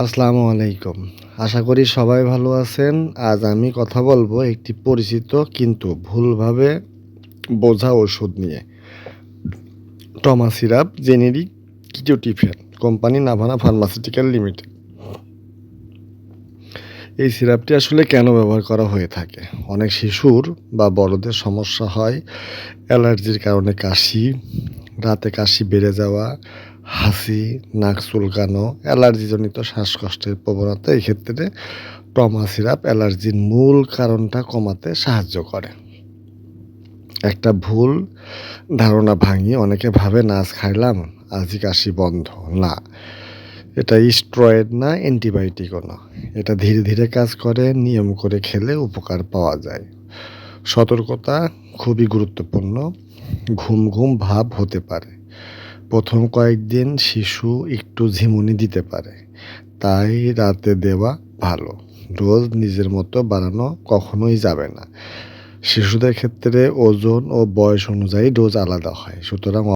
আসসালামু আলাইকুম। আশা করি সবাই ভালো আছেন। আজ আমি কথা বলব একটি পরিচিত কিন্তু ভুলভাবে বোঝা ওষুধ নিয়ে। টমা syrup generic ketotifen company Navana pharmaceutical limited. এই সিরাপটি আসলে কেন ব্যবহার করা হয়ে থাকে? অনেক শিশুর বা বড়দের সমস্যা হয়। অ্যালার্জির কারণে কাশি, রাতে কাশি বেড়ে যাওয়া হাসি নাক চুলকানো, অ্যালার্জিজনিত শ্বাসকষ্টের প্রবণতা, এই ক্ষেত্রে টমা সিরাপ, অ্যালার্জির মূল কারণটা কমাতে সাহায্য করে। একটা ভুল ধারণা ভাঙিয়ে অনেকে ভাবে নাচ খাইলাম, আজই কাশি বন্ধ। না, এটা স্ট্রয়েড না, অ্যান্টিবায়োটিকও না। এটা ধীরে ধীরে কাজ করে, নিয়ম করে খেলে উপকার পাওয়া যায়। সতর্কতা খুবই গুরুত্বপূর্ণ। ঘুম ঘুম ভাব হতে পারে। প্রথম কয়েকদিন শিশু একটু ঝিমুনি দিতে পারে, তাই রাতে দেওয়া ভালো। ডোজ নিজের মতো বাড়ানো কখনোই যাবে না। শিশুদের ক্ষেত্রে ওজন ও বয়স অনুযায়ী ডোজ আলাদা হয়, সুতরাং